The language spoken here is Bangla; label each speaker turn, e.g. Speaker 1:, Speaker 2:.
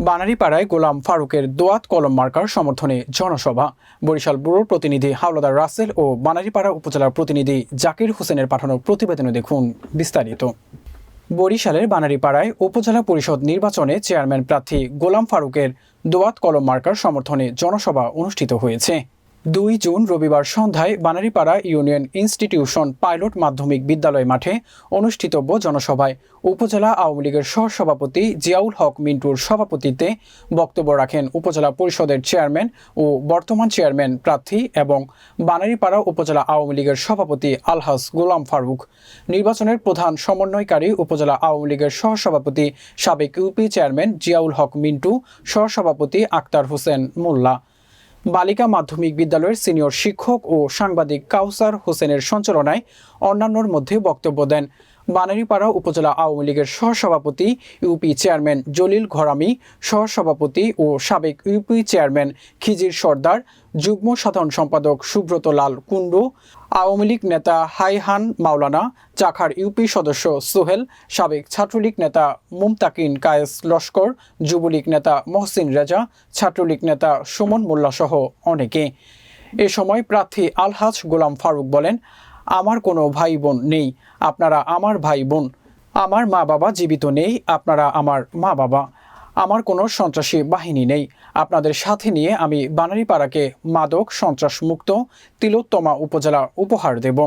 Speaker 1: বানারীপাড়ায় গোলাম ফারুকের দোয়াত কলম মার্কার সমর্থনে জনসভা। বরিশাল ব্যুরোর প্রতিনিধি হাওলাদার রাসেল ও বানারীপাড়া উপজেলার প্রতিনিধি জাকির হোসেনের পাঠানো প্রতিবেদনে দেখুন বিস্তারিত। বরিশালের বানারীপাড়ায় উপজেলা পরিষদ নির্বাচনে চেয়ারম্যান প্রার্থী গোলাম ফারুকের দোয়াত কলম মার্কার সমর্থনে জনসভা অনুষ্ঠিত হয়েছে। দুই জুন রবিবার সন্ধ্যায় বানারীপাড়া ইউনিয়ন ইনস্টিটিউশন পাইলট মাধ্যমিক বিদ্যালয় মাঠে অনুষ্ঠিতব্য জনসভায় উপজেলা আওয়ামী লীগের সহসভাপতি জিয়াউল হক মিন্টুর সভাপতিত্বে বক্তব্য রাখেন উপজেলা পরিষদের চেয়ারম্যান ও বর্তমান চেয়ারম্যান প্রার্থী এবং বানারীপাড়া উপজেলা আওয়ামী লীগের সভাপতি আলহাস গোলাম ফারুক। নির্বাচনের প্রধান সমন্বয়কারী উপজেলা আওয়ামী লীগের সহসভাপতি সাবেক ইউপি চেয়ারম্যান জিয়াউল হক মিন্টু, সহসভাপতি আক্তার হোসেন মোল্লা। বালিকা মাধ্যমিক বিদ্যালয়ের সিনিয়র শিক্ষক ও সাংবাদিক কাউসার হোসেনের সঞ্চালনায় অন্যান্যর মধ্যে বক্তব্য দেন। বানারীপাড়া উপজেলা আওয়ামী লীগের সহসভাপতি, ইউপি চেয়ারম্যান জলিল ঘরামি, সহসভাপতি ও সাবেক ইউপি চেয়ারম্যান খিজির সর্দার, যুগ্ম সাধারণ সম্পাদক সুব্রত লাল কুণ্ডু আওয়ামী লীগ নেতা হাইহান মাওলানা, চাখার ইউপি সদস্য সোহেল, সাবেক ছাত্রলীগ নেতা মুমতাকিন কায়েস লস্কর, যুবলীগ নেতা মহসিন রেজা, ছাত্রলীগ নেতা সুমন মোল্লা সহ অনেকে। এ সময় প্রার্থী আলহাজ গোলাম ফারুক বলেন আমার কোনো ভাই বোন নেই, আপনারা আমার ভাই বোন আমার মা বাবা জীবিত নেই, আপনারা আমার মা বাবা। আমার কোনো সন্ত্রাসী বাহিনী নেই। আপনাদের সাথে নিয়ে আমি বানারীপাড়াকে মাদক সন্ত্রাসমুক্ত তিলোত্তমা উপজেলা উপহার দেব।